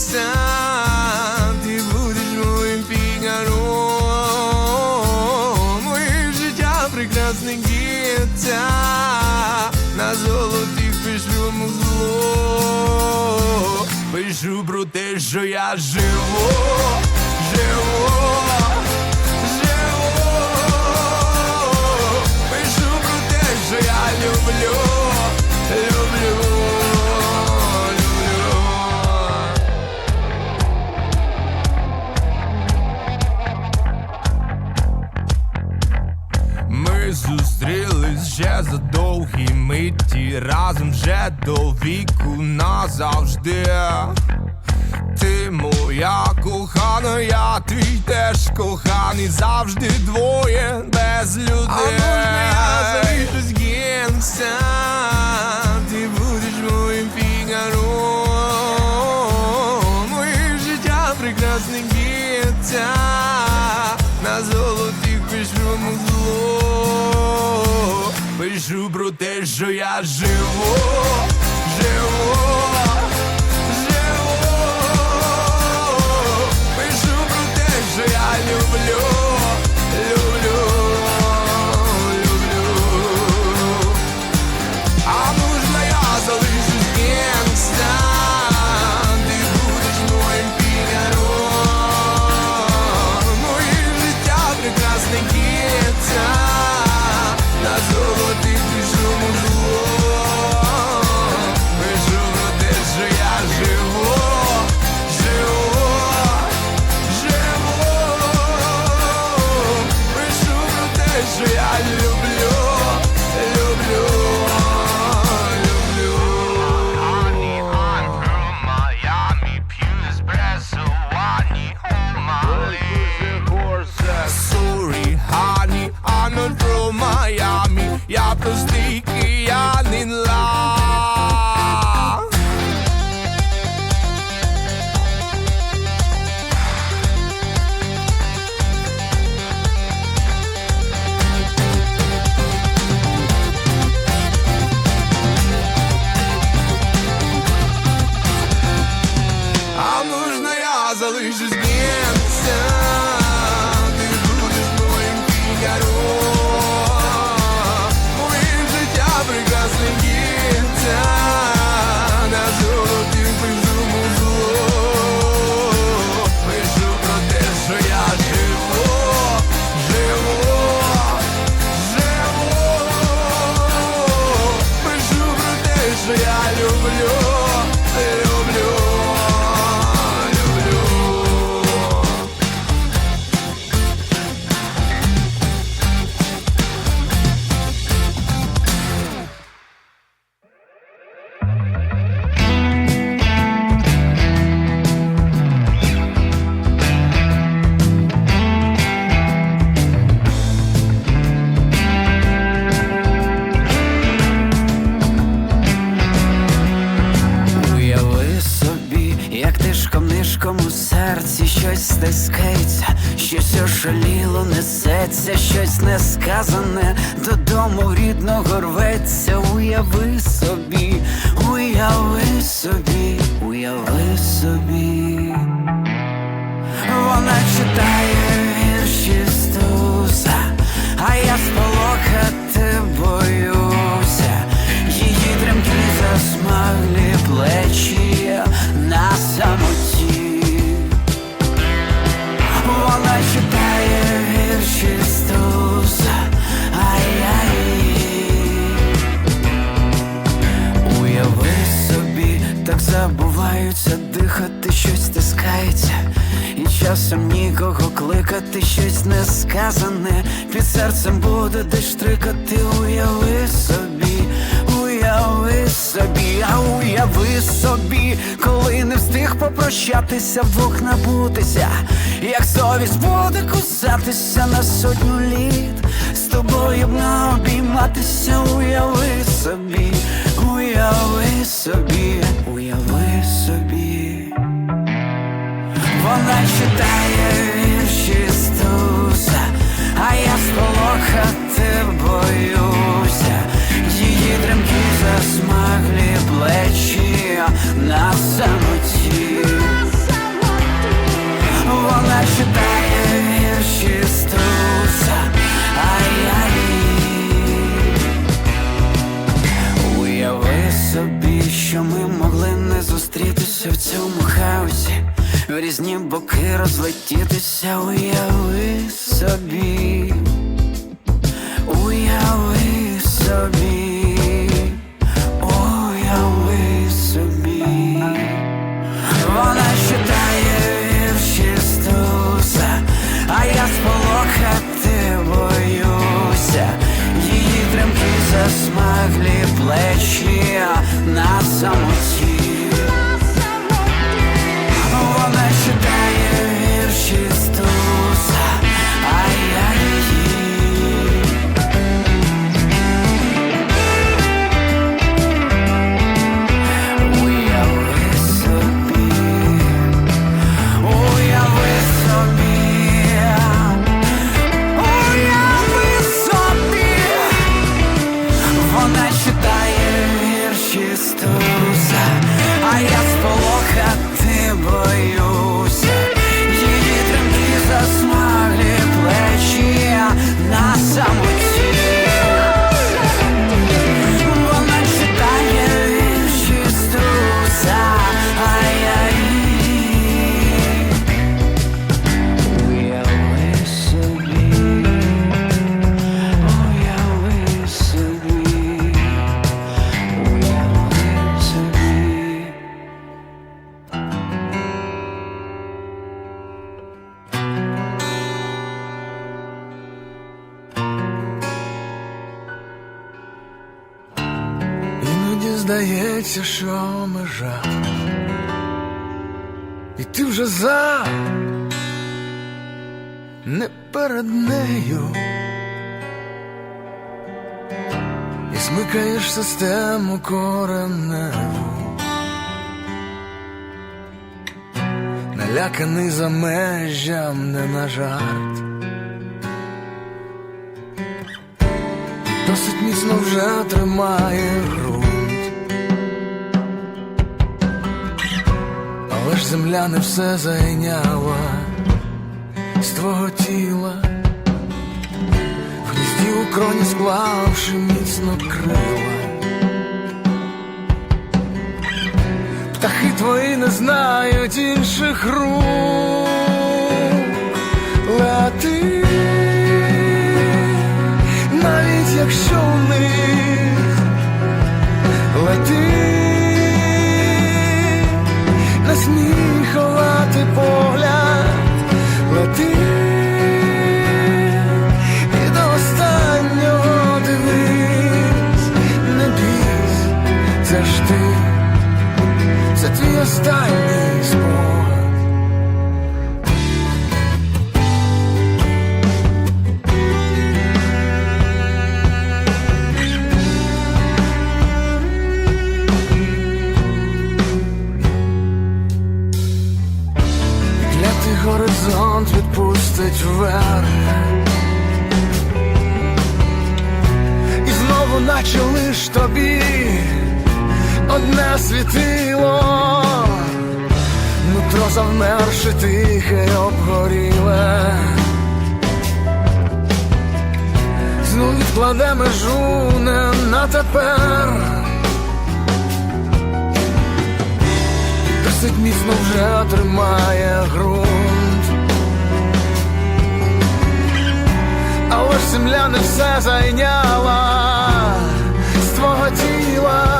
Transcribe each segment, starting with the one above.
зміниться, ти будеш моїм фігаром Моє життя прекрасне гіття На золотих пишу зло Пишу про те, що я живу, живу, живу. Пишу про те, що я люблю, Ми зустрілись ще за довгі миті, разом вже до віку назавжди. Ти моя кохана, я твій теж коханий, завжди двоє без людей. А я залишусь генця, ти будеш моїм фігаром. Пишу про те, що я живу, живу. Можна я залишусь генця Ти будеш моїм фігаром Моїм життя прекрасне гіття несказане, додому рідного рветься. Уяви собі, часом нікого кликати, щось несказане, під серцем буде десь штрикати, уяви собі, уяви собі, а уяви собі, коли не встиг попрощатися, вдвох набутися, як совість буде кусатися на сотню літ, з тобою б не обійматися, уяви собі, уяви собі, Вона читає вірші а я сполохати боюся. Її тремкі засмаглі плечі на самоті. Вона читає вірші Стуса, ай-яй Уяви собі, що ми могли не зустрітися в цьому хаосі, в різні боки розлетітися, уяви собі, уяви собі, уяви собі. Вона читає вірші Стуса, а я сполохати боюся. Її тремкі засмаглі плечі на самоті. Здається, що межа, і ти вже за не перед нею. І смикаєш систему кореневу, наляканий за межам, не на жарт. Досить міцно вже тримає ґрунт. Ж земля не все зайняла з твого тіла, в гнізді у кроні склавши міцно крила. Птахи твої не знають інших рук. Лети, останній спогад. Клятий горизонт відпустить вверх наче лиш тобі одне світило, нутро завмерше тихе обгоріле, знов відкладе межу не на тепер. Досить міцно вже тримає ґрунт. Але ж земля не все зайняла з твого тіла,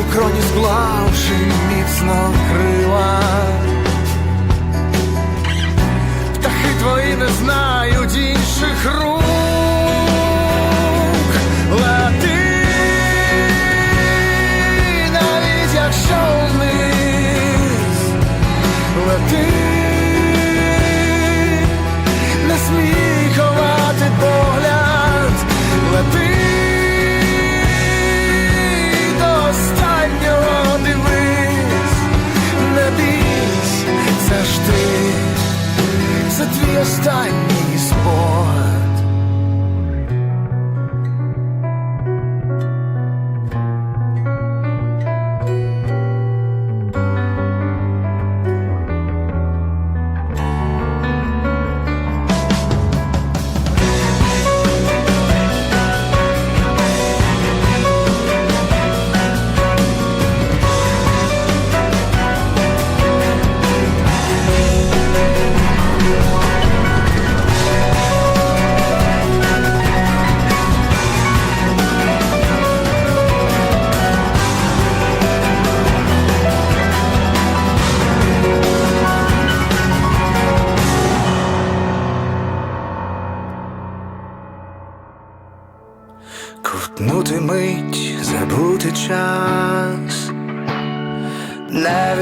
у кроні склавши міцно крила. Птахи твої не знають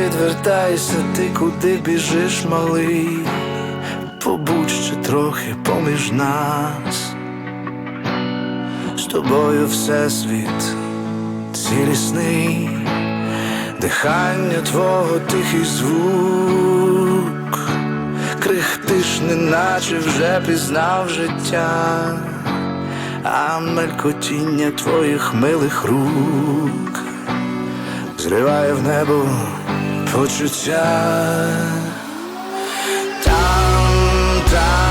Не відвертайся, ти куди біжиш, малий, побудь ще трохи поміж нас. З тобою всесвіт цілісний, дихання твого тихий звук, крихтиш, неначе вже пізнав життя, а мелькотіння твоїх милих рук зриває в небо 破之前，当当。